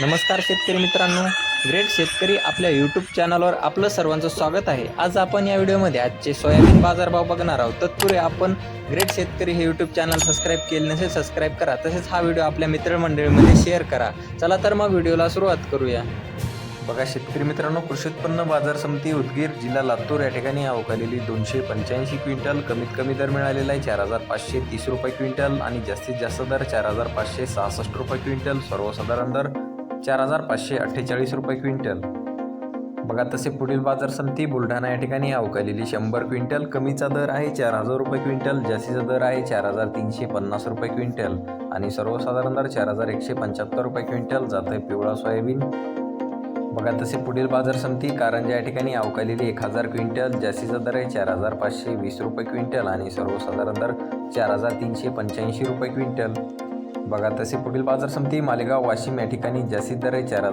नमस्कार शेतकरी मित्रांनो. ग्रेट शेतकरी आपल्या यूट्यूब चॅनलवर आपलं सर्वांचं स्वागत आहे. आज आपण या व्हिडिओमध्ये आजचे सोयाबीन बाजारभाव बघणार आहोत. तत्पूर्वी आपण ग्रेट शेतकरी हे यूट्यूब चॅनल सबस्क्राईब केले नसेल सबस्क्राईब करा. तसेच हा व्हिडिओ आपल्या मित्रमंडळीमध्ये शेअर करा. चला तर मग व्हिडिओला सुरुवात करूया. बघा शेतकरी मित्रांनो कृषी उत्पन्न बाजार समिती उदगीर जिल्हा लातूर या ठिकाणी अवकालेली दोनशे पंच्याऐंशी क्विंटल कमीत कमी दर मिळालेला आहे चार हजार पाचशे तीस रुपये क्विंटल आणि जास्तीत जास्त दर चार हजार पाचशे सहासष्ट रुपये क्विंटल सर्वसाधारण दर चार हजार पाचशे अठ्ठेचाळीस रुपये क्विंटल. बघा तसे पुढील बाजार समिती बुलढाणा या ठिकाणी अवकालेली शंभर क्विंटल कमीचा दर आहे चार हजार रुपये क्विंटल जास्तीचा दर आहे चार हजार तीनशे पन्नास रुपये क्विंटल आणि सर्वसाधारण दर चार हजार एकशे पंच्याहत्तर रुपये क्विंटल जात आहे पिवळा सोयाबीन. बघा तसे पुढील बाजार समिती कारंजा या ठिकाणी अवकालेली एक हजार क्विंटल जास्तीचा दर आहे चार हजार पाचशे वीस रुपये क्विंटल आणि सर्वसाधारण दर चार हजार तीनशे पंच्याऐंशी रुपये क्विंटल. बघा तसे पुढील बाजार समिती मालेगाव वाशिम या ठिकाणी जास्तीत दर आहे चार हजार